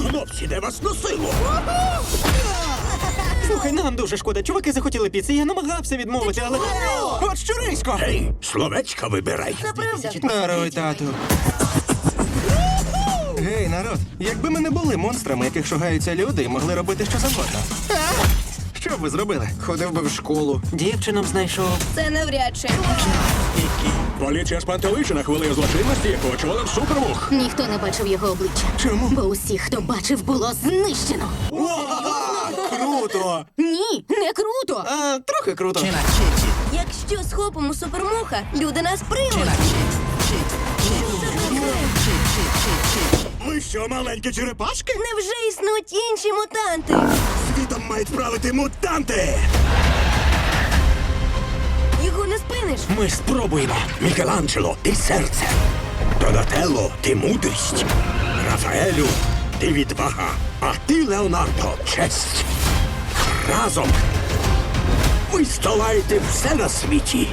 Хлопці, де вас носило? Слухай, нам дуже шкода. Чуваки захотіли піци. Я намагався відмовити, але. От щурисько! Гей, словечка вибирай. Даруй, тату. Гей, народ, якби ми не були монстрами, яких шугаються люди, і могли робити що завгодно. Що б ви зробили? Ходив би в школу. Дівчинам знайшов. Це навряд чи. Поліція спантеличена хвилею злочинності, яку очолив супермух. Ніхто не бачив його обличчя. Чому? Бо усіх, хто бачив, було знищено. Круто! Ні, не круто. А, трохи круто. Якщо схопимо супермуха, люди нас приймуть. Ви що, маленькі черепашки? Невже існують інші мутанти? Світом мають правити мутанти! Його не спиниш. Ми спробуємо. Мікеланджело, ти серце. Донателло, ти мудрість. Рафаелю, ти відвага. А ти, Леонардо, честь. Разом ви здолаєте все на світі.